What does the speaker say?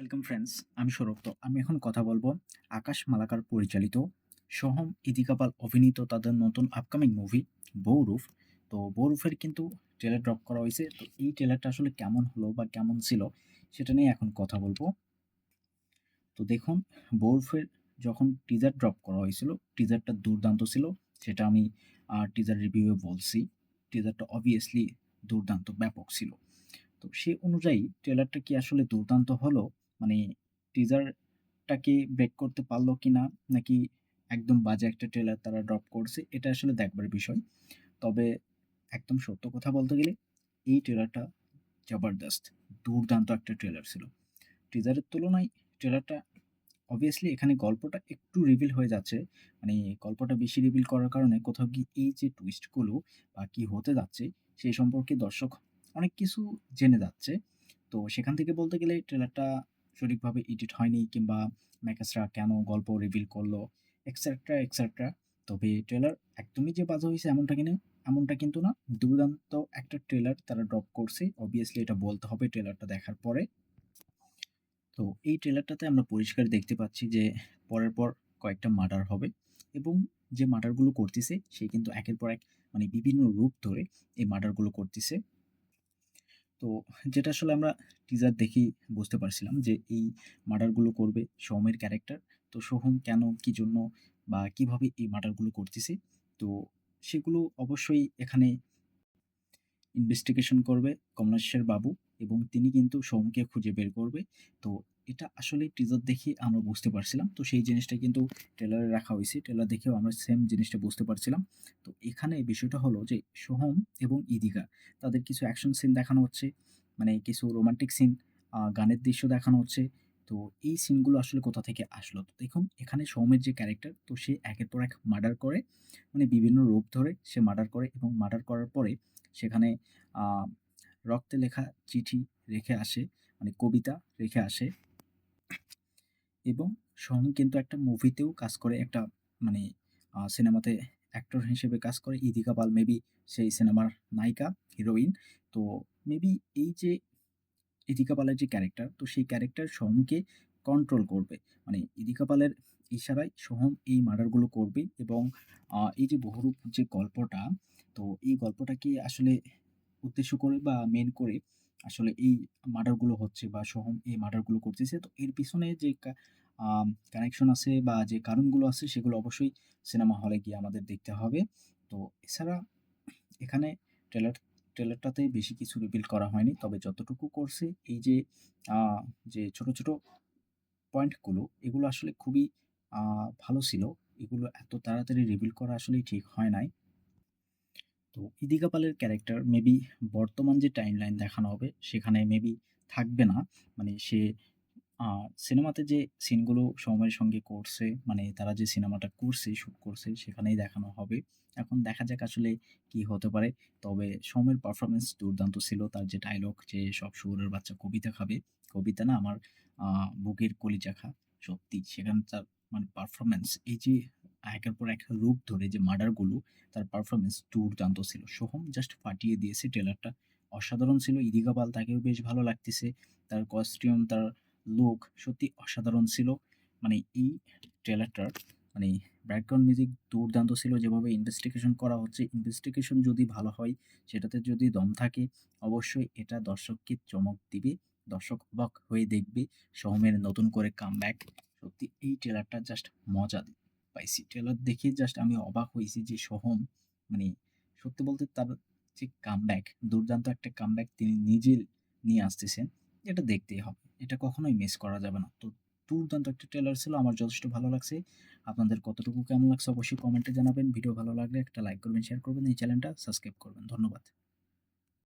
Welcome friends আমি সৌরভ তো। আমি এখন কথা বলব আকাশ মালাকার পরিচালিত সোহম ইদিকাপাল অভিনীত তাদের নতুন আপকামিং মুভি বৌরুফ তো বৌরুফের কিন্তু ট্রেলার ড্রপ করা হয়েছে। তো এই ট্রেলারটা আসলে কেমন হলো বা কেমন ছিল সেটা নিয়ে এখন কথা বলব। তো দেখুন বৌরুফের যখন টিজার ড্রপ করা হয়েছিল টিজারটা দুর্দান্ত ছিল। সেটা আমি টিজার রিভিউয়ে বলছি। টিজারটা অবভিয়াসলি দুর্দান্ত, ব্যাপক ছিল। তো সে অনুযায়ী ট্রেলারটা কি আসলে দুর্দান্ত হলো? মানে টিজারটাকে ব্রেক করতে পারল কি না নাকি একদম বাজে একটা ট্রেলার তারা ড্রপ করছে, এটা আসলে দেখবার বিষয়। তবে একদম সত্য কথা বলতে গেলে, এই ট্রেলারটা জবরদস্ত, দুর্দান্ত একটা ট্রেলার ছিল। টিজারের তুলনায় ট্রেলারটা অবভিয়াসলি এখানে গল্পটা একটু রিভিল হয়ে যাচ্ছে মানে গল্পটা বেশি রিভিল করার কারণে কোথাও কি এই যে টুইস্টগুলো বা কি হতে যাচ্ছে, সেই সম্পর্কে দর্শক অনেক কিছু জেনে যাচ্ছে। তো সেখান থেকে বলতে গেলে ট্রেলারটা সঠিকভাবে এডিট হয়নি কিংবা মেকাসরা কেন গল্প রিভিল করল এক্সেট্রা এক্সেট্রা তবে ট্রেলার একদমই যে বাজে হয়েছে এমনটা কিনা, এমনটা কিন্তু না। দুর্দান্ত একটা ট্রেলার তারা ড্রপ করছে। অবভিয়াসলি এটা বলতে হবে ট্রেলারটা দেখার পরে। তো এই ট্রেলারটাতে আমরা পরিষ্কার দেখতে পাচ্ছি যে পরের পর কয়েকটা মার্ডার হবে এবং যে মার্ডারগুলো করতেছে, সে কিন্তু একের পর এক মানে বিভিন্ন রূপ ধরে এই মার্ডারগুলো করতেছে। তো যেটা আসলে আমরা টিজার দেখেই বুঝতে পারছিলাম যে এই মার্ডারগুলো করবে সোহমের ক্যারেক্টার তো সোহম কেন, কি জন্য বা কীভাবে এই মার্ডারগুলো করতেছে, তো সেগুলো অবশ্যই এখানে ইনভেস্টিগেশন করবে কমলেশ্বর বাবু এবং তিনি কিন্তু সোহমকে খুঁজে বের করবে, তো এটা আসলে টিজার দেখে আমরা বুঝতে পারছিলাম। তো সেই জিনিসটা কিন্তু ট্রেলারে রাখা হয়েছে। ট্রেলার দেখেও আমরা সেম জিনিসটা বুঝতে পারছিলাম। তো এখানে বিষয়টা হলো যে, সোহম এবং ইদিকা তাদের কিছু অ্যাকশন সিন দেখানো হচ্ছে। মানে কিছু রোমান্টিক সিন গানের দৃশ্য দেখানো হচ্ছে। তো এই সিনগুলো আসলে কোথা থেকে আসলো? তো দেখুন, এখানে সৌমের যে ক্যারেক্টার তো সে একের পর এক মার্ডার করে। মানে বিভিন্ন রূপ ধরে সে মার্ডার করে এবং মার্ডার করার পরে সেখানে রক্তে লেখা চিঠি রেখে আসে। মানে কবিতা রেখে আসে। এবং সোহম কিন্তু একটা মুভিতেও কাজ করে, একটা মানে সিনেমাতে অ্যাক্টর হিসেবে কাজ করে। ইদিকা পাল মেবি সেই সিনেমার নায়িকা হিরোইন তো মেবি এই যে ইদিকা পালের যে ক্যারেক্টার তো সেই ক্যারেক্টার সোহমকে কন্ট্রোল করবে। মানে ইদিকা পালের ইশারায় সোহম এই মার্ডারগুলো করবে এবং এই যে বহুরূপ যে গল্পটা, তো এই গল্পটাকে আসলে উদ্দেশ্য করে বা মেন করে আসলে এই মার্ডারগুলো হচ্ছে বা সোহম এই মার্ডারগুলো করতেছে। তো এর পিছনে যে কানেকশন আছে বা যে কারণগুলো আছে, সেগুলো অবশ্যই সিনেমা হলে গিয়ে আমাদের দেখতে হবে। তো এছাড়া এখানে ট্রেলার ট্রেলারটাতে বেশি কিছু রিভিল করা হয়নি। তবে যতটুকু করছে, এই যে যে ছোট ছোট পয়েন্টগুলো এগুলো আসলে খুবই ভালো ছিল। এগুলো এত তাড়াতাড়ি রিভিল করা আসলেই ঠিক হয় নাই। তো ইদিকা পালের ক্যারেক্টার মেবি বর্তমান যে টাইম লাইন দেখানো হবে সেখানে মেবি থাকবে না। মানে সে সিনেমাতে যে সিনগুলো সময়ের সঙ্গে করছে মানে তারা যে সিনেমাটা করছে শ্যুট করছে, সেখানেই দেখানো হবে। এখন দেখা যাক আসলে কি হতে পারে। তবে সময়ের পারফরমেন্স দুর্দান্ত ছিল। তার যে ডায়লগ যে সব শুয়োরের বাচ্চা কবিতা খাবে, কবিতা না আমার বুকের কলিজা খা। সত্যি সেখানে তার মানে পারফরমেন্স এই যে একের পর এক রূপ ধরে যে মার্ডারগুলো, তার পারফরমেন্স দুর্দান্ত ছিল। সোহম জাস্ট ফাটিয়ে দিয়েছে ট্রেলারটা অসাধারণ ছিল। ইদিকা পাল তাকেও বেশ ভালো লাগতেছে। তার কস্টিউম তার লুক সত্যি অসাধারণ ছিল। মানে এই ট্রেলারটার মানে ব্যাকগ্রাউন্ড মিউজিক দুর্দান্ত ছিল। যেভাবে ইনভেস্টিগেশন করা হচ্ছে ইনভেস্টিগেশন যদি ভালো হয়, সেটাতে যদি দম থাকে, অবশ্যই এটা দর্শককে চমক দিবে। দর্শক অবাক হয়ে দেখবে সোহমের নতুন করে কাম ব্যাক সত্যি এই ট্রেলারটা জাস্ট মজা পাইছি। ট্রেলার দেখে জাস্ট আমি অবাক হয়েছি যে সোহম মানে সত্যি বলতে তার যে কামব্যাক দুর্দান্ত একটা কামব্যাক তিনি নিজে নিয়ে আসতেছেন, এটা দেখতেই হবে। এটা কখনোই মিস করা যাবে না। তো দুর্দান্ত একটা ট্রেলার ছিল, আমার যথেষ্ট ভালো লাগছে। আপনাদের কতটুকু কেমন লাগছে অবশ্যই কমেন্টে জানাবেন। ভিডিও ভালো লাগলে একটা লাইক করবেন শেয়ার করবেন, এই চ্যানেলটা সাবস্ক্রাইব করবেন। ধন্যবাদ।